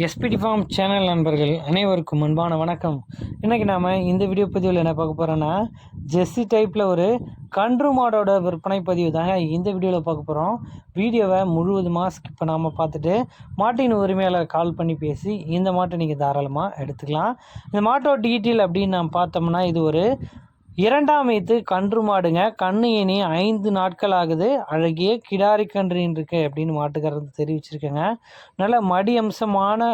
SPD form channel நண்பர்கள் அனைவருக்கும் அன்பான வணக்கம். இன்றைக்கி நாம் இந்த வீடியோ பதிவில் என்ன பார்க்க போகிறோன்னா ஜெஸ்ஸி டைப்பில் ஒரு கன்று மாடோட விற்பனை பதிவு தாங்க இந்த வீடியோவில் பார்க்க போகிறோம் வீடியோவை முழுவதுமாக ஸ்கிப் பண்ணாமல் பார்த்துட்டு மாட்டின் உரிமையாளர் கால் பண்ணி பேசி இந்த மாட்டை நீங்கள் தாராளமாக எடுத்துக்கலாம். இந்த மாட்டோட டீட்டெயில் அப்படின்னு நாம் பார்த்தோம்னா இது ஒரு இரண்டாம் ஈத்து கன்று மாடுங்க. கண்ணு இனி ஐந்து நாட்கள் ஆகுது அழகிய கிடாரி கன்றுன்னு இருக்கு அப்படின்னு மாட்டுக்காரர் தெரிவிச்சிருக்கேங்க. நல்ல மடி அம்சமான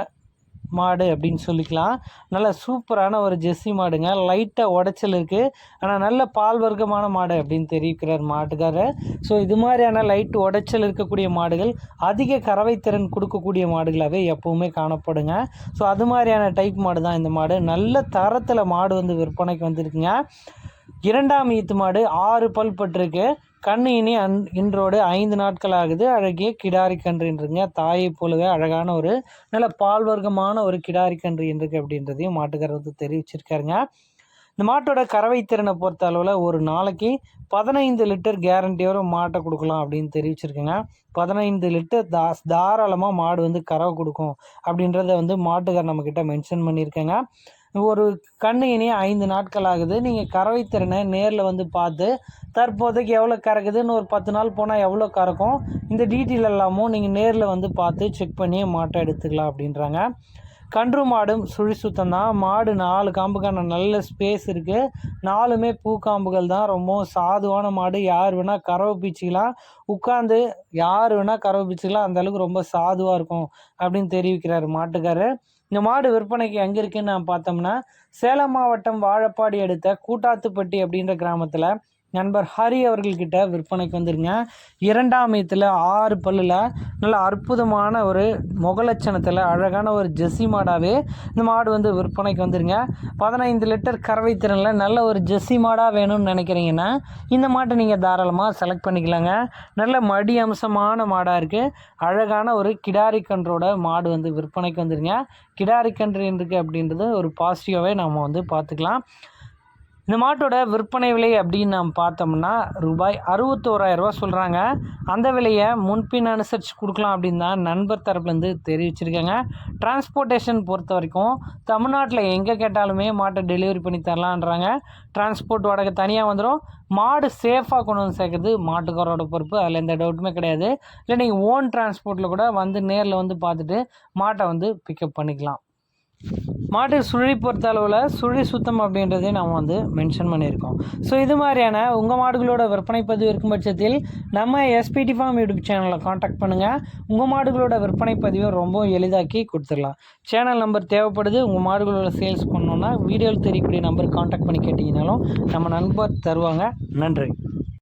மாடு அப்படின்னு சொல்லிக்கலாம். நல்ல சூப்பரான ஒரு ஜெஸ்ஸி மாடுங்க. லைட்டாக உடச்சல் இருக்குது ஆனால் நல்ல பால் வர்க்கமான மாடு அப்படின்னு தெரிவிக்கிறார் மாட்டுக்காரர். ஸோ இது மாதிரியான லைட் உடைச்சல் இருக்கக்கூடிய மாடுகள் அதிக கறவை திறன் கொடுக்கக்கூடிய மாடுகளாகவே எப்போவுமே காணப்படுங்க. ஸோ அது மாதிரியான டைப் மாடு தான் இந்த மாடு. நல்ல தரத்தில் மாடு வந்து விற்பனைக்கு வந்திருக்குங்க. இரண்டாம் ஈத்து மாடு ஆறு பல் பட்டிருக்கு கண்ணு இனி அன் இன்றோடு ஐந்து நாட்கள் ஆகுது அழகிய கிடாரி கன்றுன்றீங்க தாயை போலவே அழகான ஒரு நல்ல பால் வர்க்கமான ஒரு கிடாரி கன்று என்றுக்கு அப்படின்றதையும் மாட்டுக்காரர் தெரிவிச்சிருக்காருங்க. இந்த மாட்டோட கறவை திறனை பொறுத்த அளவில் ஒரு நாளைக்கு பதினைந்து லிட்டர் கேரண்டியோட மாட்டை கொடுக்கலாம் அப்படின்னு தெரிவிச்சிருக்கேங்க. பதினைந்து லிட்டர் தாஸ் தாராளமாக மாடு வந்து கறவை கொடுக்கும் அப்படின்றத வந்து மாட்டுக்கார் நம்மக்கிட்ட மென்ஷன் பண்ணியிருக்கேங்க. ஒரு கண்ணு இனி ஐந்து நாட்கள் ஆகுது நீங்கள் கறவை திறனை நேரில் வந்து பார்த்து தற்போதைக்கு எவ்வளோ கறக்குதுன்னு ஒரு பத்து நாள் போனால் எவ்வளோ கறக்கும்? இந்த டீட்டெயில் எல்லாமும் நீங்கள் நேரில் வந்து பார்த்து செக் பண்ணி மாட்டை எடுத்துக்கலாம் அப்படின்றாங்க. கன்று மாடும் சுழி சுத்தம் தான். மாடு நாலு காம்புக்கான நல்ல ஸ்பேஸ் இருக்குது நாலுமே பூக்காம்புகள் தான். ரொம்பவும் சாதுவான மாடு. யார் வேணால் கறவை பீச்சிக்கலாம். உட்காந்து யார் வேணால் கறவை பீச்சிக்கலாம். அந்தளவுக்கு ரொம்ப சாதுவாக இருக்கும் அப்படின்னு தெரிவிக்கிறார் மாட்டுக்காரர். இந்த மாடு விற்பனைக்கு எங்கே இருக்குன்னு நான் பார்த்தோம்னா சேலம் மாவட்டம் வாழப்பாடி எடுத்த கூட்டாத்துப்பட்டி அப்படின்ற கிராமத்தில் நண்பர் ஹரி அவர்கள்கிட்ட விற்பனைக்கு வந்துருங்க. இரண்டாம் மீத்தில் ஆறு பல்லில் நல்ல அற்புதமான ஒரு முகலட்சணத்தில் அழகான ஒரு ஜெஸ்ஸி மாடாகவே இந்த மாடு வந்து விற்பனைக்கு வந்துருங்க. பதினைந்து லிட்டர் கறவை திறனில் நல்ல ஒரு ஜெஸ்ஸி மாடாக வேணும்னு நினைக்கிறீங்கன்னா இந்த மாட்டை நீங்கள் தாராளமாக செலக்ட் பண்ணிக்கலாங்க. நல்ல மடி அம்சமான மாடாக இருக்குது அழகான ஒரு கிடாரி கன்றோட மாடு வந்து விற்பனைக்கு வந்துருங்க. கிடாரி கன்று இருக்குது அப்படின்றது ஒரு பாசிட்டிவாகவே நம்ம வந்து பார்த்துக்கலாம். இந்த மாட்டோட விற்பனை விலை அப்படின்னு நம்ம பார்த்தோம்னா ரூபாய் அறுபத்தோராயிரரூபா சொல்கிறாங்க அந்த விலையை முன்பின் அனுசரித்து கொடுக்கலாம் அப்படின்னு தான் நண்பர் தரப்புலேருந்து தெரிவிச்சிருக்காங்க. டிரான்ஸ்போர்ட்டேஷன் பொறுத்த வரைக்கும் தமிழ்நாட்டில் எங்கே கேட்டாலுமே மாட்டை டெலிவரி பண்ணி தரலான்றாங்க. டிரான்ஸ்போர்ட் வாடகை தனியாக வந்துடும் மாடு சேஃபாக கொண்டு வந்து சேர்க்குறது மாட்டுக்காரோட பொறுப்பு. அதில் எந்த டவுட்டுமே கிடையாது. இல்லை நீங்கள் ஓன் டிரான்ஸ்போர்ட்டில் கூட வந்து நேரில் வந்து பார்த்துட்டு மாட்டை வந்து பிக்கப் பண்ணிக்கலாம். மாட்டு சுழி பொறுத்த அளவில் சுழி சுத்தம் அப்படின்றதையும் நம்ம வந்து மென்ஷன் பண்ணியிருக்கோம். ஸோ இது மாதிரியான உங்கள் மாடுகளோட விற்பனை பதிவு இருக்கும் பட்சத்தில் நம்ம எஸ்பிடி ஃபார்ம் யூடியூப் சேனலில் காண்டாக்ட் பண்ணுங்கள் உங்கள் மாடுகளோட விற்பனை பதிவை ரொம்ப எளிதாக்கி கொடுத்துடலாம். சேனல் நம்பர் தேவைப்படுது. உங்கள் மாடுகளோட சேல்ஸ் பண்ணோன்னா வீடியோவில் தெரியக்கூடிய நம்பர் காண்டாக்ட் பண்ணி கேட்டிங்கனாலும் நம்ம நண்பர் தருவாங்க. நன்றி.